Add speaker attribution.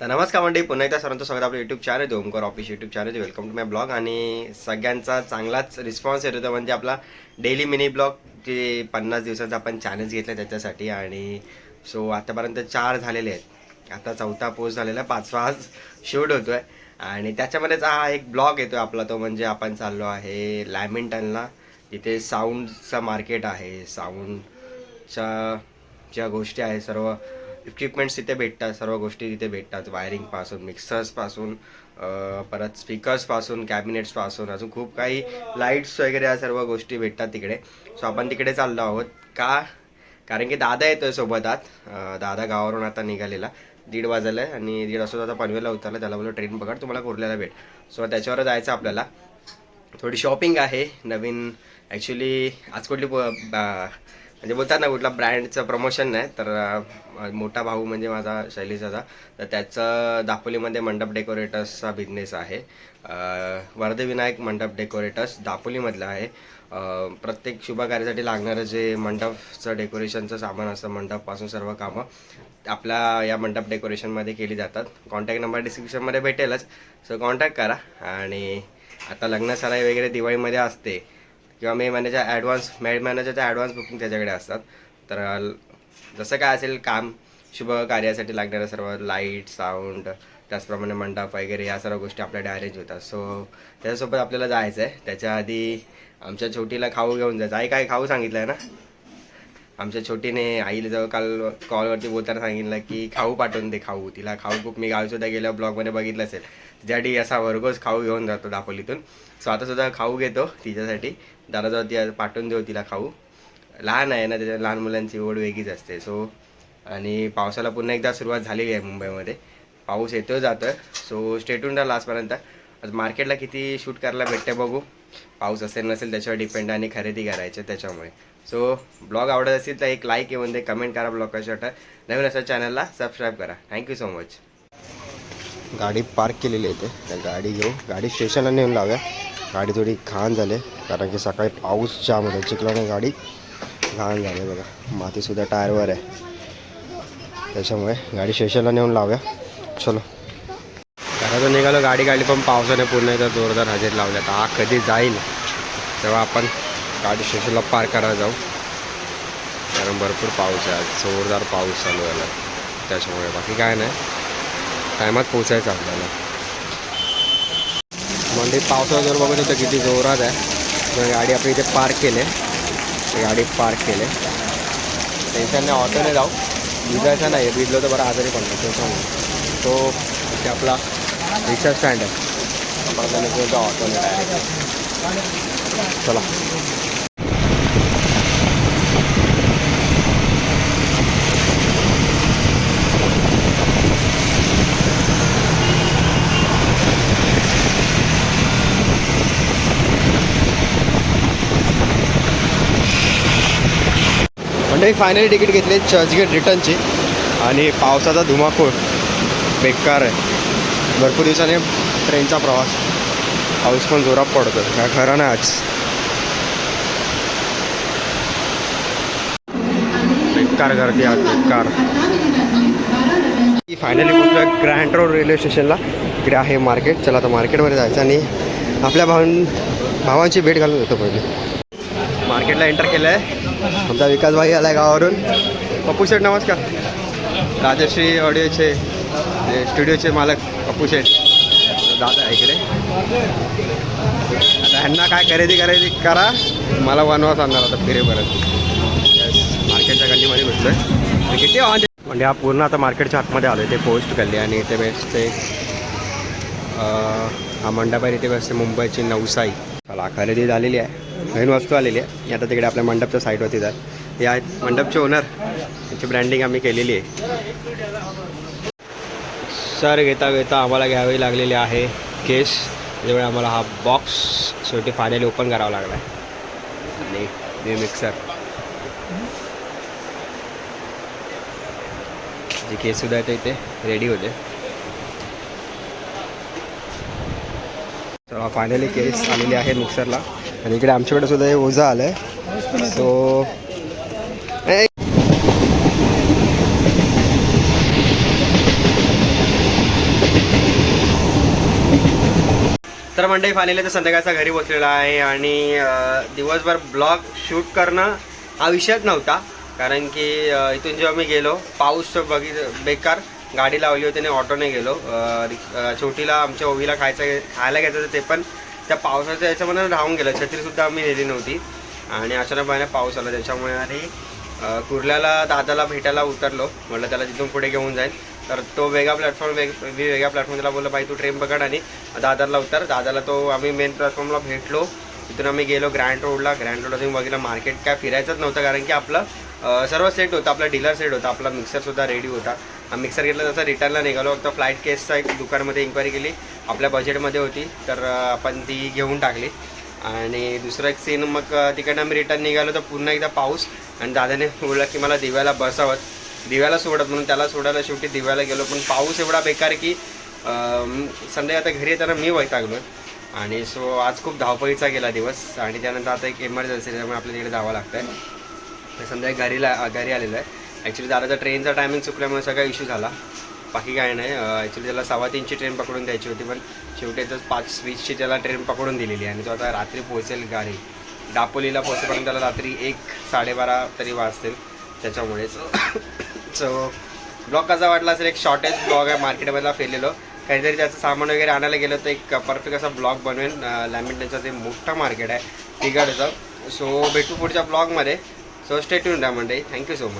Speaker 1: तर नमस्कार मंडळी पुन्हा एकदा सर्वांचं स्वागत आपलं YouTube channel Omkar office YouTube channel welcome to my blog आणि सगळ्यांचा चांगलाच रिस्पॉन्स येत होता म्हणजे आपला डेली मिनी ब्लॉग जे पन्नास दिवसाचा आपण चॅलेंज घेतला त्याच्यासाठी. आणि सो आतापर्यंत चार झालेले आहेत. आता चौथा पोस्ट झालेला आहे पाचवा आज शूट होतो आहे आणि त्याच्यामध्येच हा एक ब्लॉग येतो आहे आपला तो म्हणजे आपण चाललो आहे लॅमिंटनला तिथे साऊंडचं मार्केट आहे. साऊंडच्या ज्या गोष्टी आहे सर्व इक्विपमेंट्स तिथे भेटतात सर्व गोष्टी तिथे भेटतात. वायरिंगपासून मिक्सर्सपासून परत स्पीकर्सपासून कॅबिनेट्सपासून अजून खूप काही लाईट्स वगैरे या सर्व गोष्टी भेटतात तिकडे. सो आपण तिकडे चाललो आहोत. का? कारण की दादा येतोय सोबत आत. दादा गावावरून आता निघालेला. दीड वाजायला आहे आणि दीड वाजता आता पनवेलला उतरला. त्याला बोललो ट्रेन पकड तुम्हाला कुर्ल्याला भेट. सो त्याच्यावर जायचं आपल्याला. थोडी शॉपिंग आहे. नवीन ॲक्च्युली आज कुठली प- बा- म्हणजे बोलतात ना कुठला ब्रँडचं प्रमोशन नाही तर मोठा भाऊ म्हणजे माझा शैलीचा तर त्याचं दापोलीमध्ये मंडप डेकोरेटर्सचा बिझनेस आहे. वर्धविनायक मंडप डेकोरेटर्स दापोलीमधलं आहे. प्रत्येक शुभकार्यासाठी लागणारं जे मंडपचं डेकोरेशनचं सामान असतं मंडपपासून सर्व कामं आपल्या या मंडप डेकोरेशनमध्ये केली जातात. कॉन्टॅक्ट नंबर डिस्क्रिप्शनमध्ये भेटेलच. सो कॉन्टॅक्ट करा. आणि आता लग्न सराई वगैरे दिवाळीमध्ये असते. किंवा मे महिन्याच्या ॲडव्हान्स मे महिन्याच्या ॲडव्हान्स बुकिंग त्याच्याकडे असतात. तर जसं काय असेल काम शुभ कार्यासाठी लागणारं सर्व लाइट साऊंड त्याचप्रमाणे मंडप वगैरे या सर्व गोष्टी आपल्याकडे अरेंज होतात. सो त्याच्यासोबत आपल्याला जायचं आहे त्याच्या आधी आमच्या छोटीला खाऊ घेऊन जायचं. आई काय खाऊ सांगितलं आहे ना? आमच्या छोटीने आईला जवळ काल कॉलवरती बोलताना सांगितलं की खाऊ पाठवून दे खाऊ. तिला खाऊ खूप मी गावसुद्धा गेल्या ब्लॉगमध्ये बघितलं असेल. तिच्यासाठी असा भरघोस खाऊ घेऊन जातो दापोलीतून. सो आता सुद्धा खाऊ घेतो तिच्यासाठी. दादाजवळ ती पाठवून देऊ तिला खाऊ. लहान आहे ना त्याच्या लहान मुलांची ओढ वेगळीच असते. सो आणि पावसाला पुन्हा एकदा सुरुवात झालेली आहे मुंबईमध्ये. पाऊस येतो जातो सो स्टेटून लास्टपर्यंत. आज मार्केटला किती शूट करायला भेटते बघू. पाऊस असेल नसेल त्याच्यावर डिपेंड आणि खरेदी करायची त्याच्यामुळे. सो ब्लॉग आवडत असेल तर एक लाईक येऊन दे कमेंट करा ब्लॉग कशा वाटत नवीन असा चॅनलला सबस्क्राईब करा. थँक्यू सो मच गाडी पार्क केलेली आहे ते त्या गाडी घेऊ गाडी स्टेशनला नेऊन लावूया. गाडी थोडी घाण झाली कारण की सकाळी पाऊस जाम होता. चिखलाने गाडी घाण झाली बघा. मातीसुद्धा टायरवर आहे. त्याच्यामुळे गाडी स्टेशनला नेऊन लावूया. चलो. घरातून निघालो गाडी गाडी पण पावसाने पूर्ण एकदा जोरदार हजेरी लावल्या हा कधी जाईल तेव्हा आपण गाडी स्टेशनला पार्क करायला जाऊ. कारण भरपूर पाऊस आहे. आज जोरदार पाऊस चालू झाला. त्याच्यामुळे बाकी काय नाही. टायमात पोचायचं आपल्याला. म्हणजे पावसाळा जर बघत होतं किती जोरात आहे. तर गाडी आपली इथे पार्क केले गाडी पार्क केले टेन्शन नाही ऑटोने जाऊ. भिजायचं नाही. भिजलो तर बरं आजारी पडतो त्याच्यामुळे तो आपला रिक्षा स्टँड आहे ऑटोने डायरेक्ट चला म्हणजे फायनली तिकीट घेतली चर्चगेट रिटर्नची. आणि पावसाचा धुमाकूळ बेकार आहे. भरपूर दिवसाने ट्रेनचा प्रवास. पाऊस पण जोरात पडतो काय खरं नाही आज. बेकार गर्दी आज बेकार फायनली पोहोचलो ग्रँड रोड रेल्वे स्टेशनला इकडे आहे मार्केट चला आता मार्केटमध्ये जायचं आणि आपल्या भावां भावांची भेट घालून येतो पहिले. मार्केटला एंटर केलं आहे आमचा विकास भाई आला आहे गावावरून. पप्पू शेठ नमस्कार. राजश्री ऑडिओचे जे स्टुडिओचे मालक कपू शेठ दादा आहे इकडे. आता ह्यांना काय खरेदी करायची करा. मला वनवास आणणार आता फिरेपर्यंत मार्केटच्या गल्लीमध्ये भेटतोय किती ऑन म्हणजे हा पूर्ण आता मार्केटच्या आतमध्ये आलो आहे ते पोस्ट गल्ली आणि इथे भेटते हा मंडप आहे इथे बसते मुंबईची नवसाई. चला खरेदी झालेली आहे. नवीन वस्तू आलेली आहे. आता तिकडे आपल्या मंडपच्या साईडवरती जाय हे आहेत मंडपचे ओनर त्याची ब्रँडिंग आम्ही केलेली आहे. सर घेता घेता आम्हाला घ्यावी लागलेली आहे केस त्यामुळे आम्हाला हा बॉक्स शेवटी फायनली ओपन करावा लागला आहे. आणि मिक्सर जे केससुद्धा सुद्धा ते इथे रेडी होते. तर फायनली केस आलेले आहे मिक्सरला आणि इकडे आमच्याकडे सुद्धा हे ओझा आलं आहे सो तर मंडळी फायनली तर संध्याकाळचा घरी बसलेला आहे आणि दिवसभर ब्लॉग शूट करणं हा विषयच नव्हता. कारण की इथून जेव्हा मी गेलो पाऊस बघित बेकार गाडी लावली होती आणि ऑटोने गेलो. छोटीला आमच्या ओवीला खायचं खायला घ्यायचं होतं ते पण त्या पावसाच्या याच्यामध्ये राहून गेलं. छत्रीसुद्धा आम्ही नेली नव्हती. आणि अचानकपणे पाऊस आला. त्याच्यामुळे आणि कुर्ल्याला दादाला भेटायला उतरलो. म्हटलं त्याला तिथून पुढे घेऊन जाईल. तर तो वेगळा प्लॅटफॉर्म वेग मी वेगळ्या प्लॅटफॉर्मला बोललो बाई तू ट्रेन पकड आणि दादरला उतर. दादाला तो आम्ही मेन प्लॅटफॉर्मला भेटलो. तिथून आम्ही गेलो ग्रँड रोडला ग्रँड रोडला तुम्ही बघितलं मार्केट काय फिरायचंच नव्हतं कारण की आपलं सर्व सेट होतं. आपला डीलर सेट होता. आपला मिक्सरसुद्धा रेडी होता. मिक्सर घेतला तसं रिटर्नला निघालो. फक्त फ्लाईट केसचा एक दुकानमध्ये इन्क्वायरी केली. आपल्या बजेटमध्ये होती. तर आपण ती घेऊन टाकली. आणि दुसरं एक सीन मग तिकडनं आम्ही रिटर्न निघालो. तर पुन्हा एकदा पाऊस. आणि दादाने बोलला की मला दिव्याला बसावं. दिव्याला सोडत म्हणून त्याला सोडायला शेवटी दिव्याला गेलो. पण पाऊस एवढा बेकार की अं, संध्याकाळी आता घरी येताना मी वैतागलो. आणि सो आज खूप धावपळीचा गेला दिवस. आणि त्यानंतर आता एक इमर्जन्सी त्यामुळे आपल्याला तिकडे जावं लागतं आहे संध्याकाळी घरीला घरी आलेलो आहे. ॲक्च्युली दादाचा ट्रेनचा टायमिंग चुकल्यामुळे सगळा इश्यू झाला. बाकी काय नाही. ॲक्च्युली त्याला सव्वा तीनची ट्रेन पकडून द्यायची होती पण शेवटी तर पाच वीसची त्याला ट्रेन पकडून दिलेली आणि तो आता रात्री पोहोचेल गाडी. दापोलीला पोहोचेपर्यंत त्याला रात्री एक साडेबारा तरी वाजतील. त्याच्यामुळेच. सो ब्लॉग कसा वाटला असेल? एक शॉर्टेज ब्लॉग आहे मार्केटमधला फेलेलो. काहीतरी त्याचं सामान वगैरे आणायला गेलं तर एक परफेक्ट असा ब्लॉग बनवेन. लॅमिनेटचं ते मोठा मार्केट आहे. तिकडचं सो भेटू पुढच्या ब्लॉगमध्ये सो स्टेट ट्यून द्या म्हणजे थँक्यू सो मच